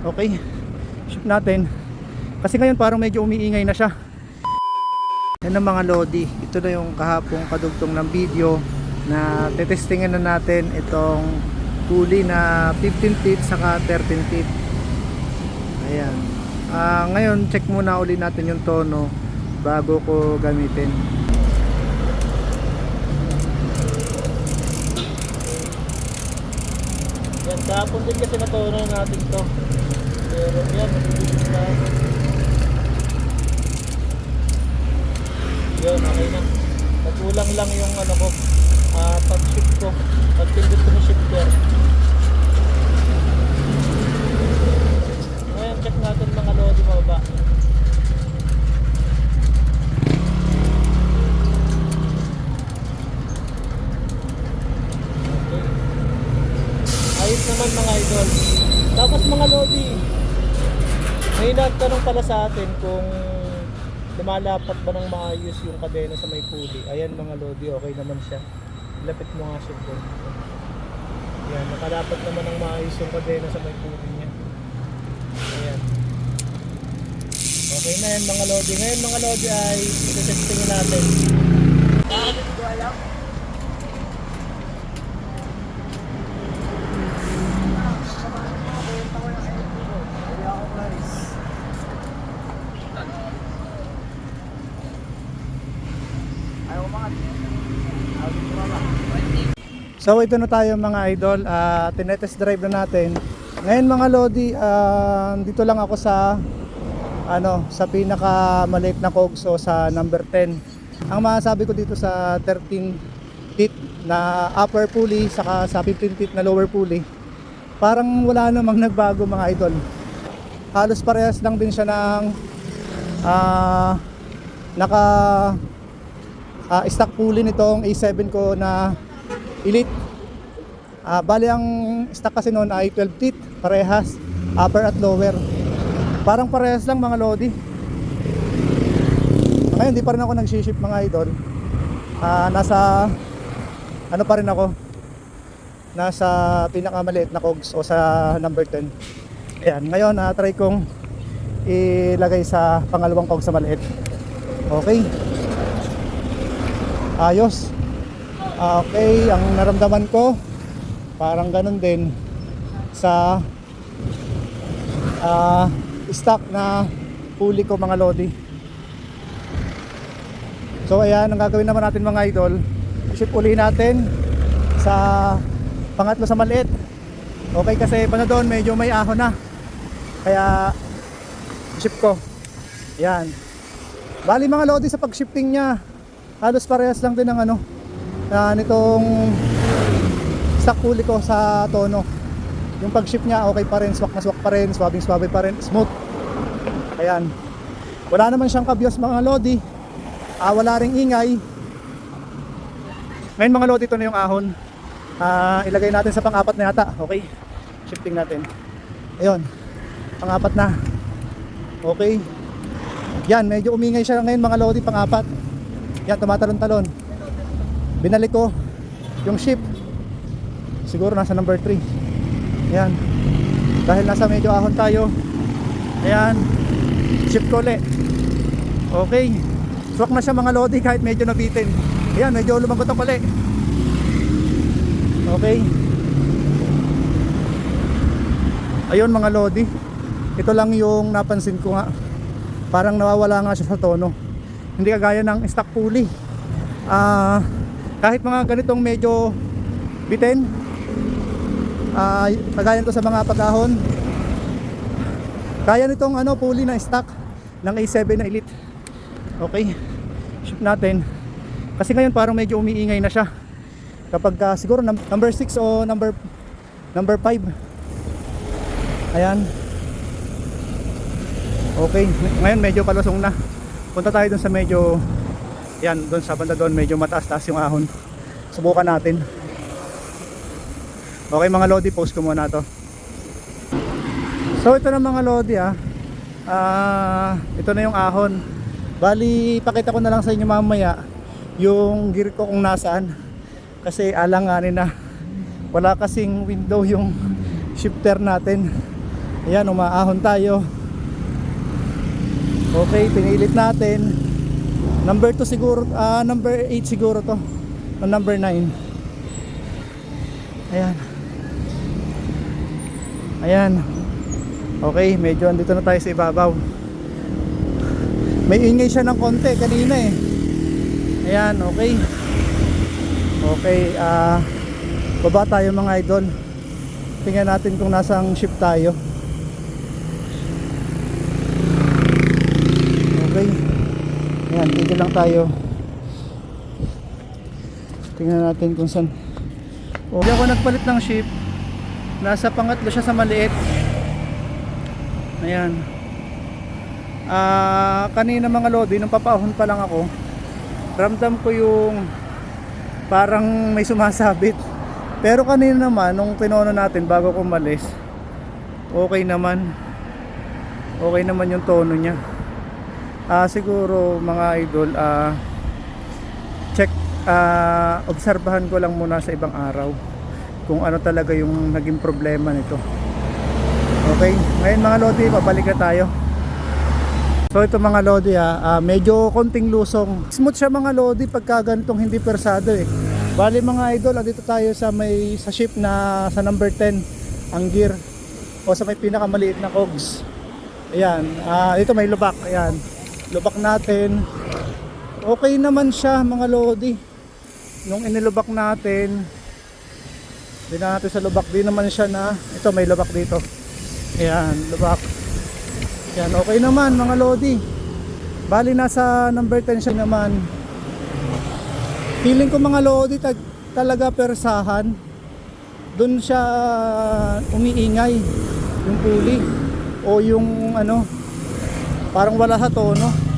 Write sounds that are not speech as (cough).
Okay. Ship natin. Kasi ngayon parang medyo umiingay na siya. Yan ang mga Lodi. Ito na yung kahapong kadugtong ng video na tetestingan na natin itong pulley na 15 feet saka 13 feet. Ayan. Ah, ngayon check muna uli natin yung tono bago ko gamitin. Yan, kahapon din kasi natuno natin to. Pero yan, nagbibilis na. Yun, okay na. Nagkulang lang yung ano ko, ah pag-shift ko. Pag-pindot ko ng shifter. Ngayon, check natin mga lodi baba. Ayos naman mga idol. Tapos mga lodi, may nagtanong pala sa atin kung lumalapat ba ng maayos yung kadena sa may pulley. Ayan mga lodi, okay naman siya. Lapit mo nga siya doon. Ayan, nakalapat naman ng maayos yung kadena sa may pulley niya. Ayan. Okay na yan mga lodi. Ngayon mga lodi ay ito-testing natin. Bakit ko alam? So ito na tayo mga idol, uh, tinetest drive na natin. Ngayon mga Lodi, ah, dito lang ako sa ano, sa pinaka maliit na kogso sa number 10. Ang masasabi ko dito sa 13 feet na upper pulley saka sa 15 feet na lower pulley, parang wala namang (laughs) nagbago mga idol. Halos parehas lang din siya ng ah, naka ah, stock pulley nitong A7 ko na Elite. Ah, bali ang stock kasi noon ay 12 feet, parehas, upper at lower. Parang parehas lang mga lodi. Ngayon, hindi pa rin ako nag-ship mga idol. Ah, nasa ano pa rin ako? Nasa pinakamaliit na cogs o sa number 10. Ayan, ngayon na try kong ilagay sa pangalawang cogs sa maliit. Okay. Ayos. Okay, ang naramdaman ko parang ganun din sa ah stock na puli ko mga lodi. So ayan, ang gagawin naman natin mga idol, ship uli natin sa pangatlo sa maliit. Okay kasi pa na doon medyo may ahon na. Kaya ship ko. Yan. Bali mga lodi sa pag-shifting niya, halos parehas lang din ng ano, na nitong stock huli ko sa tono. Yung pag shift niya okay pa rin swak na swak pa rin swabbing swabe pa rin smooth. Ayan. Wala naman siyang kabyos mga lodi. Ah, wala ring ingay. Ngayon mga lodi ito na yung ahon. Ah, ilagay natin sa pang-apat na yata. Okay. Shifting natin. Ayun pang-apat na. Okay. Yan medyo umingay siya ngayon mga lodi pang-apat yan tumatalon-talon. Binalik ko yung ship. Siguro nasa number 3 ayan dahil nasa medyo ahon tayo. Ayan. Ship ko ulit. Okay. Swak na siya mga lodi kahit medyo nabitin. Ayan medyo lumagot ako ulit. Okay. Ayun mga lodi. Ito lang yung napansin ko nga. Parang nawawala nga siya sa tono hindi kagaya ng stock pulley. Ah kahit mga ganitong medyo bitin ah kagaya to sa mga pagahon. Kaya nitong ano pulley na stock ng A7 na Elite. Okay ship natin. Kasi ngayon parang medyo umiingay na siya. Kapag ah, siguro num- number 6 o number number 5 ayan. Okay ngayon medyo palusong na punta tayo dun sa medyo yan, doon sa banda doon medyo mataas-taas yung ahon. Subukan natin. Okay mga lodi, post ko muna to. So ito na mga lodi ah. Ah, ito na yung ahon. Bali, pakita ko na lang sa inyo mamaya yung gear ko kung nasaan. Kasi alanganin na. Wala kasing window yung shifter natin. Ayan, umaahon tayo. Okay, pinilit natin. Number 2 siguro, ah number 8 siguro to. O number 9. Ayan. Ayan. Okay, medyo andito na tayo sa ibabaw. May ingay siya ng konti kanina eh. Ayan, okay. Okay, ah baba tayo mga idol. Tingnan natin kung nasang ship tayo. Okay. Tigil lang tayo. Tingnan natin kung saan. Okay ako nagpalit ng ship. Nasa pangatlo siya sa maliit. Ayan. Ah, kanina mga lodi, nung papaahon pa lang ako, ramdam ko yung parang may sumasabit. Pero kanina naman, nung tinono natin bago ko umalis, okay naman. Okay naman yung tono niya. Ah, siguro mga idol, ah check ah obserbahan ko lang muna sa ibang araw kung ano talaga yung naging problema nito. Okay, ngayon mga lodi, babalik na tayo. So ito mga lodi ha, ah, medyo konting lusong. Smooth siya mga lodi pagka ganitong hindi persado eh. Bali mga idol, andito tayo sa may sa ship na sa number 10 ang gear o sa may pinakamaliit na cogs. Ayan, ah dito may lubak, ayan. Lubak natin. Okay naman siya mga lodi. Nung inilubak natin, di na natin sa lubak, di naman siya na, ito may lubak dito. Ayan, lubak. Yan, okay naman mga lodi. Bali nasa number 10 siya naman. Feeling ko mga lodi tag, talaga persahan. Doon siya umiingay yung puli o yung ano parang wala sa tono.